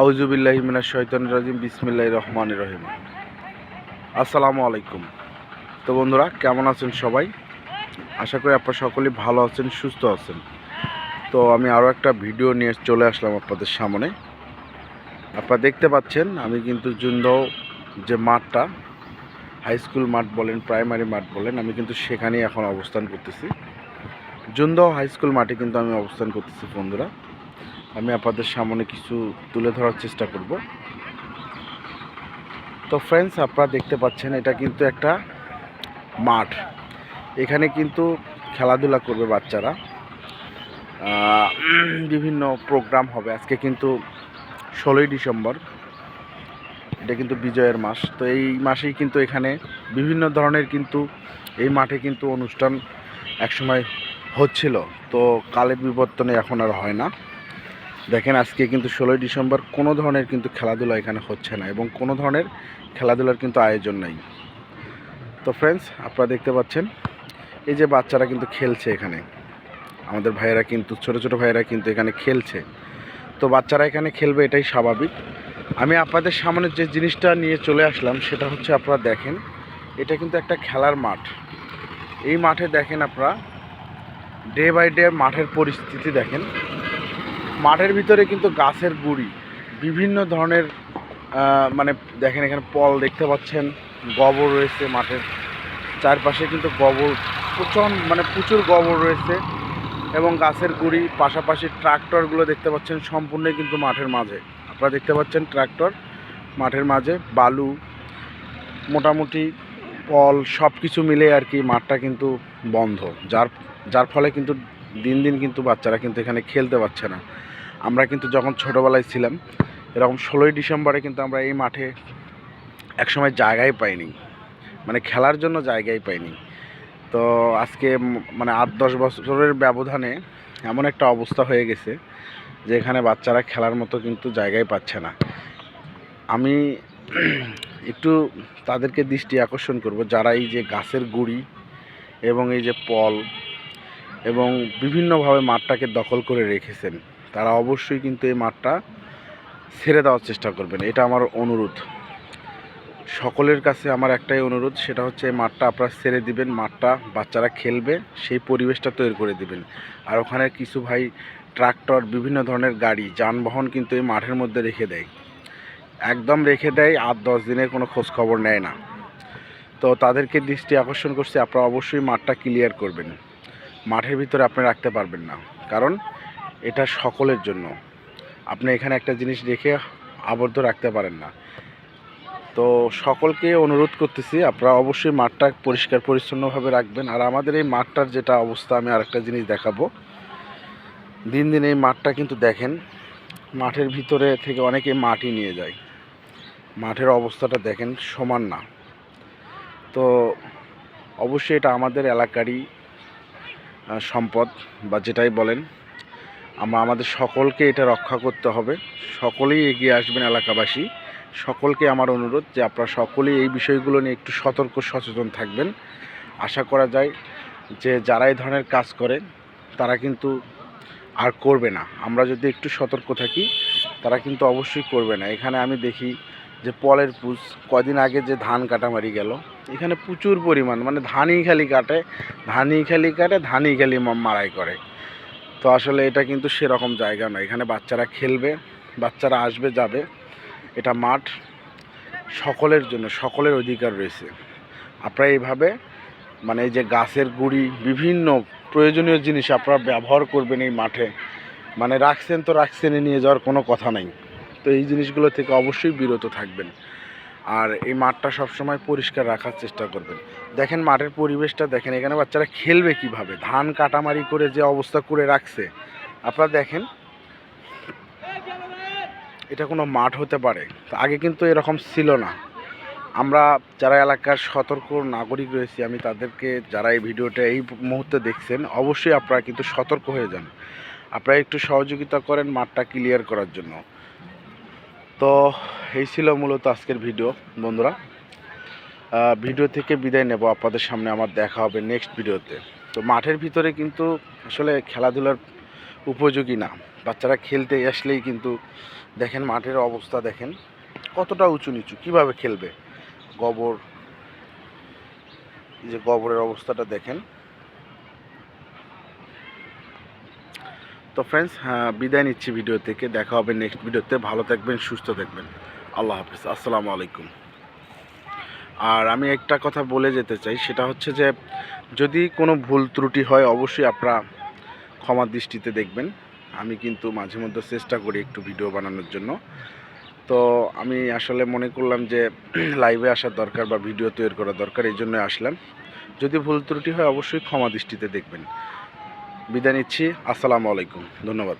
আউজুবিল্লাহ মিনাশ শৈতান রাজিম বিসমিল্লাহ রহমান রহিম। আসসালামু আলাইকুম। তো বন্ধুরা, কেমন আছেন সবাই? আশা করি আপনারা সকলেই ভালো আছেন, সুস্থ আছেন। তো আমি আরও একটা ভিডিও নিয়ে চলে আসলাম আপনাদের সামনে। আপনারা দেখতে পাচ্ছেন, আমি কিন্তু জুন্দাও যে মাঠটা, হাই স্কুল মাঠ বলেন, প্রাইমারি মাঠ বলেন, আমি কিন্তু সেখানেই এখন অবস্থান করতেছি। জুন্দাও হাই স্কুল মাঠে কিন্তু আমি অবস্থান করতেছি বন্ধুরা। আমি আপনাদের সামনে কিছু তুলে ধরার চেষ্টা করব। তো ফ্রেন্ডস আপনারা দেখতে পাচ্ছেন, এটা কিন্তু একটা মাঠ। এখানে কিন্তু খেলাধুলা করবে বাচ্চারা। বিভিন্ন প্রোগ্রাম হবে। আজকে কিন্তু ষোলোই ডিসেম্বর। এটা কিন্তু বিজয়ের মাস। তো এই মাসেই কিন্তু এখানে বিভিন্ন ধরনের কিন্তু এই মাঠে কিন্তু অনুষ্ঠান একসময় হচ্ছিল। তো কালের বিবর্তনে এখন আর হয় না। দেখেন, আজকে কিন্তু ষোলোই ডিসেম্বর কোনো ধরনের কিন্তু খেলাধুলা এখানে হচ্ছে না এবং কোনো ধরনের খেলাধুলার কিন্তু আয়োজন নাই। তো ফ্রেন্ডস আপনারা দেখতে পাচ্ছেন, এই যে বাচ্চারা কিন্তু খেলছে এখানে। আমাদের ভাইয়েরা কিন্তু, ছোট ছোট ভাইয়েরা কিন্তু এখানে খেলছে। তো বাচ্চারা এখানে খেলবে, এটাই স্বাভাবিক। আমি আপনাদের সামনে যে জিনিসটা নিয়ে চলে আসলাম, সেটা হচ্ছে আপনারা দেখেন, এটা কিন্তু একটা খেলার মাঠ। এই মাঠে দেখেন আপনারা ডে বাই ডে মাঠের পরিস্থিতি দেখেন। মাঠের ভিতরে কিন্তু গাছের গুড়ি, বিভিন্ন ধরনের মানে দেখেন এখানে পল দেখতে পাচ্ছেন, গোবর রয়েছে মাঠের চারপাশে কিন্তু গোবর প্রচণ্ড মানে প্রচুর গোবর রয়েছে এবং গাছের গুড়ি, পাশাপাশি ট্রাক্টরগুলো দেখতে পাচ্ছেন সম্পূর্ণই কিন্তু মাঠের মাঝে। আপনারা দেখতে পাচ্ছেন ট্রাক্টর মাঠের মাঝে, বালু, মোটামুটি পল সব কিছু মিলে আর কি মাঠটা কিন্তু বন্ধ। যার যার ফলে কিন্তু দিন দিন কিন্তু বাচ্চারা কিন্তু এখানে খেলতে পারছে না। আমরা কিন্তু যখন ছোটোবেলায় ছিলাম, এরকম ষোলোই ডিসেম্বরে কিন্তু আমরা এই মাঠে একসময় জায়গাই পাইনি। মানে খেলার জন্য জায়গাই পাইনি। তো আজকে মানে আট দশ বছরের ব্যবধানে এমন একটা অবস্থা হয়ে গেছে যে এখানে বাচ্চারা খেলার মতো কিন্তু জায়গায় পাচ্ছে না। আমি একটু তাদেরকে দৃষ্টি আকর্ষণ করব, যারা এই যে গাছের গুড়ি এবং এই যে পল এবং বিভিন্নভাবে মাঠটাকে দখল করে রেখেছেন। তারা অবশ্যই কিন্তু এই মাঠটা ছেড়ে দেওয়ার চেষ্টা করবেন। এটা আমার অনুরোধ। সকলের কাছে আমার একটাই অনুরোধ, সেটা হচ্ছে এই মাঠটা আপনারা ছেড়ে দিবেন, মাঠটা বাচ্চারা খেলবে, সেই পরিবেশটা তৈরি করে দিবেন। আর ওখানে কিছু ভাই ট্রাক্টর, বিভিন্ন ধরনের গাড়ি, যানবাহন কিন্তু এই মাঠের মধ্যে রেখে দেয়। একদম রেখে দেয়, আট, দশ দিনের কোনো খবর নেয় না। তো তাদেরকে দৃষ্টি আকর্ষণ করছে, আপনারা অবশ্যই মাঠটা ক্লিয়ার করবেন। মাঠের ভিতরে আপনি রাখতে পারবেন না। কারণ এটা সকলের জন্য। আপনি এখানে একটা জিনিস রেখে আবদ্ধ রাখতে পারেন না। তো সকলকে অনুরোধ করতেছি, আপনারা অবশ্যই মাঠটা পরিষ্কার, পরিচ্ছন্নভাবে রাখবেন। আর আমাদের এই মাঠটার যেটা অবস্থা, আমি আরেকটা জিনিস দেখাবো। দিন দিন এই মাঠটা কিন্তু দেখেন, মাঠের ভিতরে থেকে অনেকে মাটি নিয়ে যায়। মাঠের অবস্থাটা দেখেন সমান না। তো অবশ্যই এটা আমাদের এলাকারই সম্পদ বা যেটাই বলেন, আমরা আমাদের সকলকে এটা রক্ষা করতে হবে। সকলেই এগিয়ে আসবেন এলাকাবাসী। সকলকে আমার অনুরোধ যে আপনারা সকলেই এই বিষয়গুলো নিয়ে একটু সতর্ক, সচেতন থাকবেন। আশা করা যায় যে যারা এই ধরনের কাজ করে, তারা কিন্তু আর করবে না। আমরা যদি একটু সতর্ক থাকি, তারা কিন্তু অবশ্যই করবে না। এখানে আমি দেখি যে পলের পুষ, কদিন আগে যে ধান কাটামারি গেল, এখানে প্রচুর পরিমাণ মানে ধানই খালি কাটে, ধানই খালি কাটে, ধানই খালি মারাই করে। তো আসলে এটা কিন্তু সেরকম জায়গা নয়, এখানে বাচ্চারা খেলবে, বাচ্চারা আসবে, যাবে, এটা মাঠ, সকলের জন্য, সকলের অধিকার রয়েছে। আপনারা এইভাবে মানে এই যে গাছের গুড়ি, বিভিন্ন প্রয়োজনীয় জিনিস আপনারা ব্যবহার করবেন এই মাঠে মানে রাখছেন তো রাখছেন নিয়ে যাওয়ার কোনো কথা নাই। তো এই জিনিসগুলো থেকে অবশ্যই বিরত থাকবেন। আর এই মাঠটা সবসময় পরিষ্কার রাখার চেষ্টা করবেন। দেখেন মাঠের পরিবেশটা, দেখেন এখানে বাচ্চারা খেলবে কীভাবে? ধান কাটামারি করে যে অবস্থা করে রাখছে। আপনারা দেখেন, এটা কোনো মাঠ হতে পারে। আগে কিন্তু এরকম ছিল না। আমরা যারা এলাকার সতর্ক নাগরিক রয়েছি, আমি তাদেরকে যারা এই ভিডিওটা এই মুহূর্তে দেখছেন, অবশ্যই আপনারা কিন্তু সতর্ক হয়ে যান। আপনারা একটু সহযোগিতা করেন মাঠটা ক্লিয়ার করার জন্য। তো এই ছিল মূলত আজকের ভিডিও, বন্ধুরা। ভিডিও থেকে বিদায় নেব। আপনাদের সামনে আমার দেখা হবে নেক্সট ভিডিওতে। তো মাঠের ভিতরে কিন্তু আসলে খেলাধুলার উপযোগী না। বাচ্চারা খেলতে আসলেই কিন্তু দেখেন মাঠের অবস্থা দেখেন কতটা উঁচু নিচু, কীভাবে খেলবে? গোবর যে গোবরের অবস্থাটা দেখেন। তো ফ্রেন্ডস বিদায় নিচ্ছি ভিডিও থেকে। দেখা হবে নেক্সট ভিডিওতে ভালো থাকবেন, সুস্থ থাকবেন। আল্লাহ হাফিজ। আসসালামু আলাইকুম। আর আমি একটা কথা বলে যেতে চাই, সেটা হচ্ছে যে, যদি কোনো ভুল ত্রুটি হয়, অবশ্যই আপনারা ক্ষমা দৃষ্টিতে দেখবেন। আমি কিন্তু মাঝে মধ্যে চেষ্টা করি একটু ভিডিও বানানোর জন্য। তো আমি আসলে মনে করলাম যে লাইভে আসার দরকার বা ভিডিও তৈরি করা দরকার, এই জন্য আসলাম। যদি ভুল ত্রুটি হয়, অবশ্যই ক্ষমা দৃষ্টিতে দেখবেন। বিদায় নিচ্ছি। আসসালামু আলাইকুম। ধন্যবাদ।